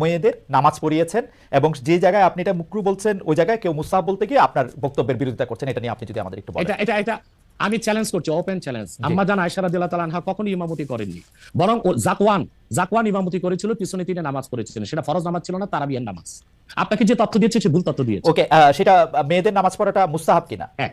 মেয়েদের নামাজ পড়িয়েছেন এবং যে জায়গায় আপনি এটা মুকরু বলছেন ওই জায়গায় কেউ মুস্তাহাব বলতে গিয়ে আপনার বক্তব্যের বিরোধিতা করছেন এটা নিয়ে আপনি যদি আমাদের একটু বলেন। এটা এটা এটা আমি চ্যালেঞ্জ করছি ওপেন চ্যালেঞ্জ আম্মা জান আয়সা রাদিয়াল্লাহু তাআলা আনহা কখনো ইমামতি করেননি। বরং জাকওয়ান জাকওয়ান ইমামতি করেছিল পিছনে তিনি নামাজ পড়েছিলেন। সেটা ফরজ নামাজ ছিল না তারাবিয়ার নামাজ। আপনাকে যে তথ্য দিয়েছে সে ভুল তথ্য দিয়েছে। ওকে সেটা মেয়েদের নামাজ পড়াটা মুস্তাহাব কিনা? এক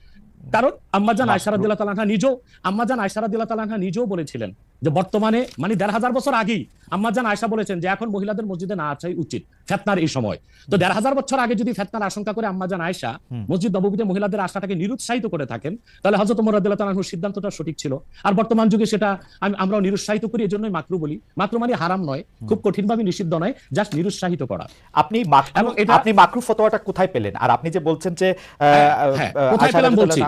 কারণ আম্মাজান আয়সারাদিল্লাহ তালাহা নিজেও আম্মাজান আয়সারাদিল্লাহ আনহা নিজেও বলেছিলেন যে বর্তমানে মানে দেড় হাজার বছর আগেই আম্মাজান আয়সা বলেছেন যে এখন মহিলাদের মসজিদে না আসাই উচিত ফেতনার এই সময়। তো দেড় হাজার বছর আগে যদি ফেতনার আশঙ্কা করে আম্মাজান আয়সা মসজিদ নববীতে মহিলাদের আশাটাকে নিরুৎসাহিত করে থাকেন তাহলে হযরত ওমর রাদিয়াল্লাহু সিদ্ধান্তটা সঠিক ছিল। আর বর্তমান যুগে সেটা আমি- আমরাও নিরুৎসাহিত করি এজন্যই মাকরু বলি। মাকরু মানে হারাম নয় খুব কঠিনভাবে নিষিদ্ধ নয় জাস্ট নিরুৎসাহিত করা। আপনি এবং এটা- আপনি মাকরু ফতোয়াটা কোথায় পেলেন? আর আপনি যে বলছেন যে আহ, হ্যাঁ, কোথায় পেলাম বলছি।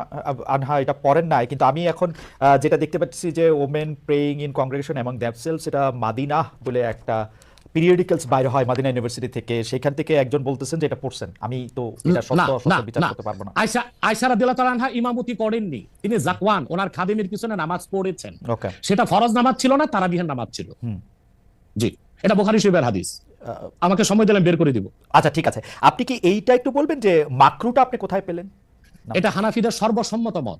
আনহা এটা পড়েন নাই কিন্তু আমি এখন যেটা দেখতে পাচ্ছি যে ওমেন প্রেইং ইন কংগ্রেগেশন এবং দ্যাপসেলস সেটা মাদিনা বলে একটা পিরিয়ডিক্যালস বাইরে হয় মাদিনা ইউনিভার্সিটি থেকে। সেখান থেকে একজন বলতেছেন যে এটা পড়ছেন। আমি তো এটা সত্য অসত্য বিচার করতে পারব না। আয়সা আয়সা রাদিয়াল্লাহু তাআলা আনহা ইমামতি করেননি। তিনি জাকওয়ান ওনার খাদেমের পিছনে নামাজ পড়েছেন। ওকে। সেটা ফরজ নামাজ ছিল না তারাবিহের নামাজ ছিল। জি এটা বুখারী শরীফের হাদিস। আমাকে সময় দিলেন বের করে দিব। আচ্ছা ঠিক আছে। আপনি কি এইটা একটু বলবেন যে মাকরুটা আপনি কোথায় পেলেন? এটা হানাফিদের সর্বসম্মত মত।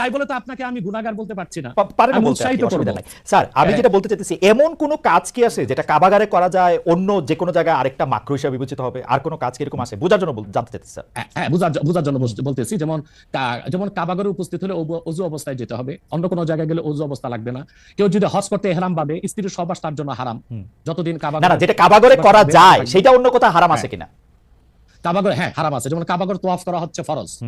তাই বলে তো আপনাকে আমি গুনাহগার বলতে পারছি না। পারেন উৎসাহিত করব। স্যার আমি হ্যাঁ। যেটা বলতে চাইতেছি এমন কোন কাজ কি আছে যেটা কাবাগারে করা যায় অন্য যে কোনো জায়গায় আরেকটা মাকরু হিসাবে বিবেচিত হবে? আর কোনো কাজ কি এরকম আছে? বোঝার জন্য জানতে চাইতেছি স্যার। হ্যাঁ, হ্যাঁ বুঝার বুঝার জন্য বলতে- বলতেছি যেমন যেমন কাবাগরে উপস্থিত হলে অজু অবস্থায় যেতে হবে। অন্য কোনো জায়গায় গেলে অজু অবস্থা লাগবে না। কেউ যদি হজ করতে এহরাম বাঁধে স্ত্রীর সবাস তার জন্য হারাম। যতদিন কাবাগর না যেটা কাবাগরে করা যায় সেটা অন্য কোথাও হারাম আছে কিনা? কাবাগর হ্যাঁ হারাম আছে। যেমন কাবাগর তোয়াফ করা হচ্ছে ফরজ।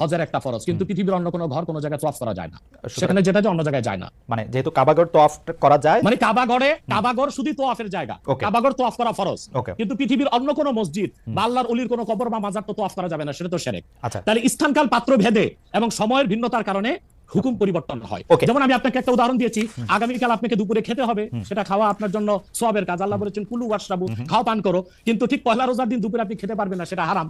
হজের একটা ফরজ কিন্তু পৃথিবীর অন্য কোনো ঘর কোনো জায়গায় তোয়াফ করা যায় না। সেখানে যেটা যে অন্য জায়গায় যায় না। মানে যেহেতু কাবাগর তো অফ করা যায় মানে কাবাগরে কাবাগর শুধু তোয়াফের জায়গা. কাবাগর তোয়াফ করা ফরজ। কিন্তু পৃথিবীর অন্য কোনো মসজিদ বা আল্লাহর অলির কোনো কবর বা মাজার তো তোয়াফ করা যাবে না সেটা তো সেরেক। আচ্ছা। তাহলে স্থানকাল পাত্র ভেদে এবং সময়ের ভিন্নতার কারণে হুকুম পরিবর্তন হয়. যেমন আমি আপনাকে একটা উদাহরণ দিয়েছি আগামীকাল আপনাকে দুপুরে খেতে হবে সেটা খাওয়া আপনার জন্য সবের কাজ। আল্লাহ বলেছেন কুলু ওয়াশরাবু খাও পান করো। কিন্তু ঠিক পয়লা রোজার দিন দুপুরে আপনি খেতে পারবেন না সেটা হারাম।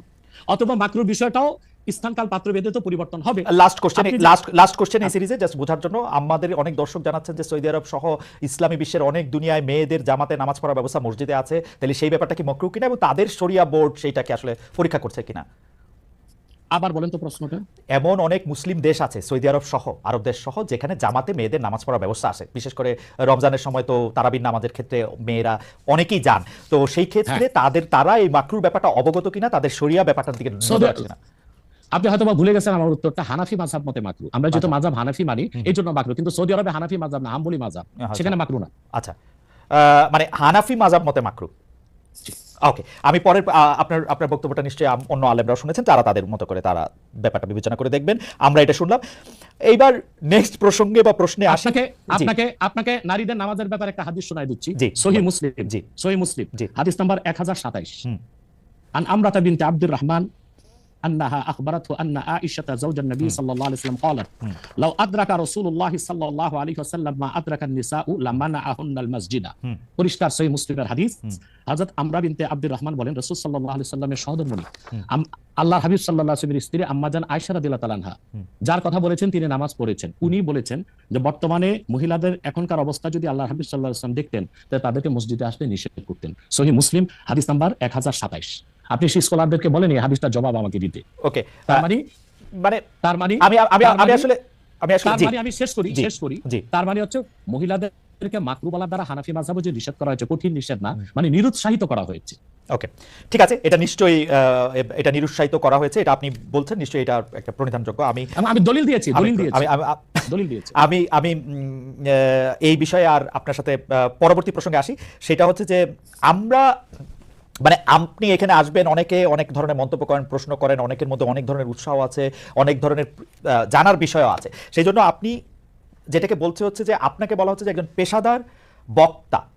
অথবা মাকরুর বিষয়টাও স্থানকাল পাত্র ভেদে তো পরিবর্তন হবে। Last question last last question এই সিরিজে জাস্ট বোঝার জন্য আমাদের অনেক দর্শক জানাচ্ছেন যে সৌদি আরব সহ ইসলামী বিশ্বের অনেক দুনিয়ায় মেয়েদের জামাতে নামাজ পড়ার ব্যবস্থা মসজিদে আছে। তাহলে সেই ব্যাপারটা কি মকরু কিনা এবং তাদের শরিয়া বোর্ড সেইটাকে আসলে পরীক্ষা করছে কিনা? আবার বলেন তো প্রশ্নটা। এমন অনেক মুসলিম দেশ আছে সৌদি আরব সহ আরব দেশ সহ যেখানে জামাতে মেয়েদের নামাজ পড়ার ব্যবস্থা আছে। বিশেষ করে রমজানের সময় তো তারাবির নামাজের ক্ষেত্রে মেয়েরা অনেকেই যান। তো সেই ক্ষেত্রে তাদের তারা এই মাকরুর ব্যাপারটা অবগত কিনা তাদের শরিয়া ব্যাপারটার দিকে নজর আছে কিনা? আপনি হয়তো ভুলে গেছেন আমার উত্তরটা হানাফি মাঝাব মতে মাকরু। আমরা যেহেতু মাঝাব হানাফি মানি এই জন্য মাকরু। কিন্তু সৌদি আরবে হানাফি মাঝাব না হাম্বলি মাঝাব আচ্ছা। সেখানে মাকরু না। আচ্ছা। মানে হানাফি মাঝাব মতে মাকরু? ওকে আমি পরে আপনার আপনার বক্তব্যটা নিশ্চয়ই অন্য আলেমরাও শুনেছেন তারা তাদের মতো করে তারা ব্যাপারটা বিবেচনা করে দেখবেন। আমরা এটা শুনলাম। এইবার নেক্সট প্রসঙ্গে বা প্রশ্নে আপনাকে আপনাকে আপনাকে নারীদের নামাজের ব্যাপারে একটা হাদিস শোনায় দিচ্ছি। জি। সহি মুসলিম। জি। সহি মুসলিম। জি। হাদিস নাম্বার এক হাজার সাতাইশ। আন আমরাতা বিনতে আব্দুর রহমান أنها أخبرته أن عائشة زوج النبي صلى الله عليه وسلم قالت لو أدرك رسول الله صلى الله عليه وسلم ما أدرك النساء لمنعهن المسجد হুম। পরিষ্কার সহি মুসলিমের হাদিস হযরত আমরা বিনতে আব্দুর রহমান বলেন রাসূল সাল্লাল্লাহু আলাইহি সাল্লামের সহধর্মণী আম- আল্লাহর হাবিব সাল্লাল্লাহু আলাইহি ওয়াসাল্লামের স্ত্রী আম্মাজান আয়েশা রাদিয়াল্লাহু তাআলা আনহা যার কথা বলেছেন তিনি নামাজ পড়েছেন উনি বলেছেন যে বর্তমানে মহিলাদের এখনকার অবস্থা যদি আল্লাহর হাবিব সাল্লাল্লাহু আলাইহি ওয়াসাল্লাম দেখতেন তাহলে তাদেরকে মসজিদে আসতে নিষেধ করতেন সহি মুসলিম হাদিস নাম্বার 1027 আপনি সেই স্কলারদেরকে বলেন এই হাদিসটার জবাব আমাকে দিতে। ওকে তার মানে মানে তার মানে আমি আমি আমি মানে- আসলে আমি আসলে তার মানে আমি শেষ করি শেষ করি। তার মানে হচ্ছে বলার দ্বারা হানাফি মাযহাবে যে নিষেধ করা হয়েছে কঠিন নিষেধ না মানে নিরুৎসাহিত করা হয়েছে। ওকে ঠিক আছে এটা নিশ্চয়ই এটা নিরুৎসাহিত করা হয়েছে এটা আপনি বলছেন নিশ্চয়ই এটা একটা প্রণিধানযোগ্য। আমি আমি- দলিল দিয়েছি দলিল দিয়েছি। আমি- আমি- দলিল দিয়েছি। আমি আমি এই বিষয়ে আর আপনার সাথে পরবর্তী প্রসঙ্গে আসি। সেটা হচ্ছে যে আমরা মানে আপনি এখানে আসবেন, অনেকে অনেক ধরনের মন্তব্য করেন, প্রশ্ন করেন, অনেকের মধ্যে অনেক ধরনের উৎসাহ আছে, অনেক ধরনের জানার বিষয় আছে। সেই জন্য আপনি যেটাকে বলছে হচ্ছে যে, আপনাকে বলা হচ্ছে যে একজন পেশাদার বক্তা।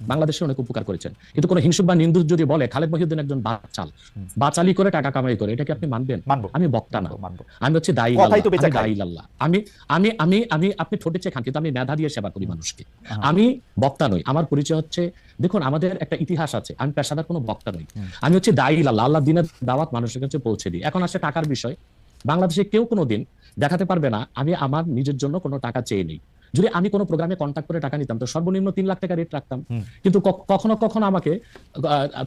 বাংলাদেশে অনেক উপকার করেছেন। কিন্তু কোনো হিংসুক বা নিন্দুক যদি বলে খালেদ মহিউদ্দিন একজন বাচাল বাচালি করে টাকা কামাই করে এটা কি আপনি মানবেন? আমি বক্তা না। আমি হচ্ছে দায়ী আল্লাহ, আমি দায়ী আল্লাহ। আমি আমি আমি আমি আপনি ঠোঁটে চেয়ে খান কিন্তু আমি মেধা দিয়ে সেবা করি মানুষকে। আমি বক্তা নই। আমার পরিচয় হচ্ছে দেখুন আমাদের একটা ইতিহাস আছে আমি পেশাদার কোনো বক্তা নই। আমি হচ্ছে দায়ী আল্লাহ আল্লাহ দিনের দাওয়াত মানুষের কাছে পৌঁছে দিই। এখন আসে টাকার বিষয়। বাংলাদেশে কেউ কোনো দিন দেখাতে পারবে না আমি আমার নিজের জন্য কোনো টাকা চেয়ে নেই। যদি আমি কোনো প্রোগ্রামে কন্ট্যাক্ট করে টাকা নিতাম তো সর্বনিম্ন তিন লাখ টাকা রেট রাখতাম। কিন্তু কখনো কখনো আমাকে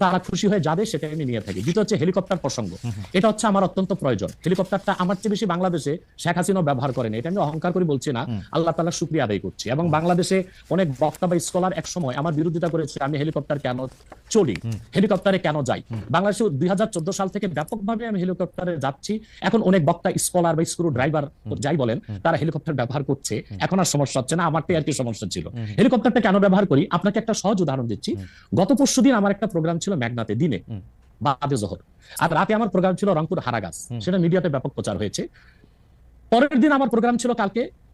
তারা খুশি হয়ে যাবে সেটা আমি নিয়ে থাকি। দ্বিতীয় হচ্ছে হেলিকপ্টার প্রসঙ্গ। এটা হচ্ছে আমার অত্যন্ত প্রয়োজন। হেলিকপ্টারটা আমার চেয়ে বেশি বাংলাদেশে শেখ হাসিনা ব্যবহার করেন। এটা আমি অহংকার করে বলছি না। আল্লাহ তালা শুক্রিয়া আদায় করছি। এবং বাংলাদেশে অনেক বক্তা বা স্কলার এক সময় আমার বিরোধিতা করেছে আমি হেলিকপ্টার কেন চলি? হেলিকপ্টারে কেন যাই? বাংলাদেশে দুই হাজার চোদ্দ সাল থেকে ব্যাপকভাবে আমি হেলিকপ্টারে যাচ্ছি। এখন অনেক বক্তা স্কলার বা স্ক্রু ড্রাইভার যাই বলেন তারা হেলিকপ্টার ব্যবহার করছে। এখন আর সমস্যা হচ্ছে না আমারটাই আর কি সমস্যা ছিল। হেলিকপ্টারটা কেন ব্যবহার করি? আপনাকে একটা সহজ উদাহরণ দিচ্ছি। গত পরশু দিন আমার একটা প্রোগ্রাম ছিল মেঘনাতে দিনে। বাদে জহর। আর রাতে আমার প্রোগ্রাম ছিল রংপুর হারাগাছ। সেটা মিডিয়াতে ব্যাপক প্রচার হয়েছে। পরের দিন আমার প্রোগ্রাম ছিল কালকে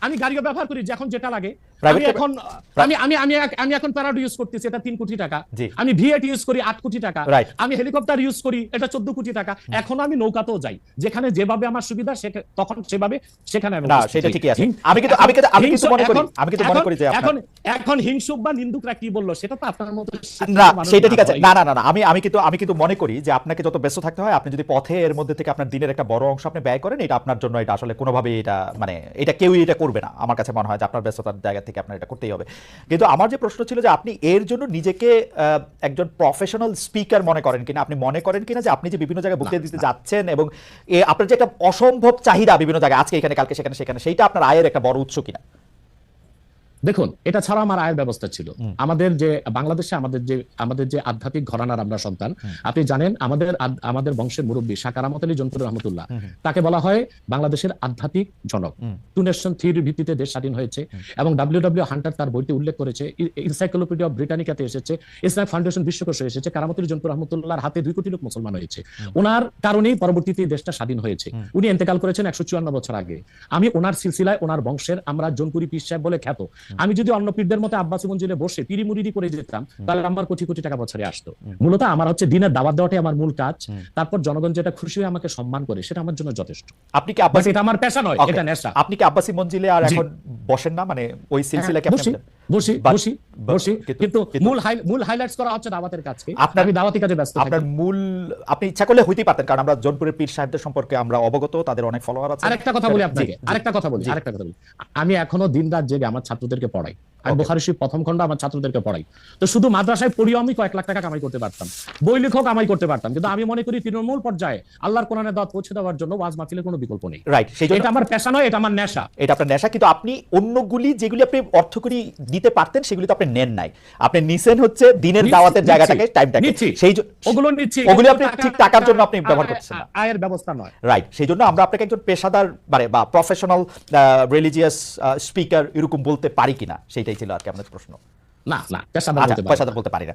আমি গাড়িও ব্যবহার করি যখন যেটা লাগে আমি এখন আমি আমি আমি আমি এখন প্যারাড ইউজ করতেছি এটা কোটি টাকা। আমি ভিএট ইউজ করি কোটি টাকা। আমি হেলিকপ্টার ইউজ করি এটা চোদ্দ কোটি টাকা। এখন আমি নৌকাতেও যাই। যেখানে যেভাবে আমার সুবিধা তখন সেভাবে সেখানে আমি না, সেটা ঠিকই আছে। আমি কিন্তু- আমি কিন্তু- আমি কিন্তু মনে করি- আমি কিন্তু মনে করি যে এখন এখন হিংসুক বা নিন্দুকরা কি বলল সেটা তো আপনার মতো না সেটা ঠিক আছে। না না না আমি কিন্তু আমি কিন্তু মনে করি যে আপনাকে যত ব্যস্ত থাকতে হয় আপনি যদি পথে এর মধ্যে থেকে আপনার দিনের একটা বড় অংশ আপনি ব্যয় করেন এটা আপনার জন্য এটা আসলে কোনোভাবে এটা মানে এটা কেউই এটা করবে না আমার কাছে মনে হয় যে আপনার ব্যস্ততার জায়গা থেকে। আপনার এটা করতেই হবে। কিন্তু আমার যে প্রশ্ন ছিল যে আপনি এর জন্য নিজেকে আহ, একজন প্রফেশনাল স্পিকার মনে করেন কিনা আপনি মনে করেন কিনা যে আপনি যে বিভিন্ন জায়গায় বক্তৃতা দিতে যাচ্ছেন এবং আপনার যে একটা অসম্ভব চাহিদা বিভিন্ন জায়গায় আজকে এখানে কালকে সেখানে সেখানে সেইটা আপনার আয়ের একটা বড় উৎস কিনা? দেখুন এটা ছাড়া আমার আয়ের ব্যবস্থা ছিল। আমাদের যে বাংলাদেশে আমাদের যে আমাদের যে আধ্যাত্মিক ঘরানার আমরা সন্তান আপনি জানেন আমাদের আমাদের বংশের মুরব্বী শাকারামত আলী জন্তুর রহমতুল্লাহ তাকে বলা হয় বাংলাদেশের আধ্যাত্মিক জনক। টু নেশন থিওরির ভিত্তিতে দেশ স্বাধীন হয়েছে এবং ডাব্লিউ ডাব্লিউ হান্টার তার বইটি উল্লেখ করেছে ইনসাইক্লোপিডিয়া অফ ব্রিটানিকাতে এসেছে ইসলামিক ফাউন্ডেশন বিশ্বকোষে এসেছে কারামত আলী জন্তুর রহমতুল্লাহর হাতে দুই কোটি লোক মুসলমান হয়েছে। ওনার কারণেই পরবর্তীতে দেশটা স্বাধীন হয়েছে। উনি এন্তেকাল করেছেন একশো চুয়ান্ন বছর আগে। আমি ওনার সিলসিলায় ওনার বংশের আমরা জনপুরি পীর সাহেব বলে খ্যাত। আমি যদি অন্য পীরদের মতো আব্বাসী মঞ্জিলে বসে পিড়ি মুড়ি করে যেতাম তাহলে আমার কোটি কোটি টাকা বছরে আসতো। মূলত আমার হচ্ছে দিনের দাওয়াত দেওয়াটাই আমার মূল কাজ। তারপর জনগণ যেটা খুশি হয়ে আমাকে সম্মান করে সেটা আমার জন্য যথেষ্ট। আপনি কি আব্বাসী এটা আমার পেশা নয় এটা নেশা। আপনি কি আব্বাসী মঞ্জিলে আর এখন বসেন না? মানে ওই হ্যাঁ, আপনি বসি বসি বসি। কিন্তু- মূল মূল হাইলাইটস করা হচ্ছে দাওয়াতের কাছে আপনার- দাওয়াতি কাজে ব্যস্ত আপনার মূল আপনি ইচ্ছা করলে হইতেই পারতেন কারণ আমরা জোনপুরের পীর সাহেবদের সম্পর্কে আমরা অবগত তাদের অনেক ফলোয়ার আছে। আরেকটা কথা বলি আপনাকে আরেকটা কথা বলি। আরেকটা কথা বলি। আমি এখনও দিন রাত জেগে আমার ছাত্রদেরকে পড়াই। আমি. বোখারি শরীফ প্রথম খন্ড আমার ছাত্রদেরকে পড়াই। তো শুধু মাদ্রাসায় পড়িও আমি কয়েক লাখ টাকা কামাই করতে পারতাম। বই লেখক কামাই করতে পারতাম। কিন্তু আমি মনে করি তৃণমূল পর্যায়ে আল্লাহর কোরআনের দাওয়াত পৌঁছে দেওয়ার জন্য ওয়াজ মাহফিলের কোনো বিকল্প নেই। রাইট সেই এটা আমার পেশা নয় এটা আমার নেশা। এটা আপনার নেশা কিন্তু আপনি অন্যগুলি যেগুলি আপনি অর্থকরী দিতে পারতেন সেগুলি তো আপনি নেন নাই। আপনি নিছেন হচ্ছে দিনের দাওয়াতের জায়গাটাকে টাইমটাকে। সেই ওগুলো নিচ্ছি ওগুলো আপনি ঠিক টাকার জন্য আপনি ব্যবহার করছেন না। আয়ের ব্যবস্থা নয়। রাইট সেই জন্য আমরা আপনাকে একজন পেশাদার মানে বা প্রফেশনাল রিলিজিয়াস স্পিকার এরকম বলতে পারি কিনা সেটাই ছিল আর কি আপনার প্রশ্ন না না পেশাদার আচ্ছা বলতে পারি না। পেশাদার বলতে পারি না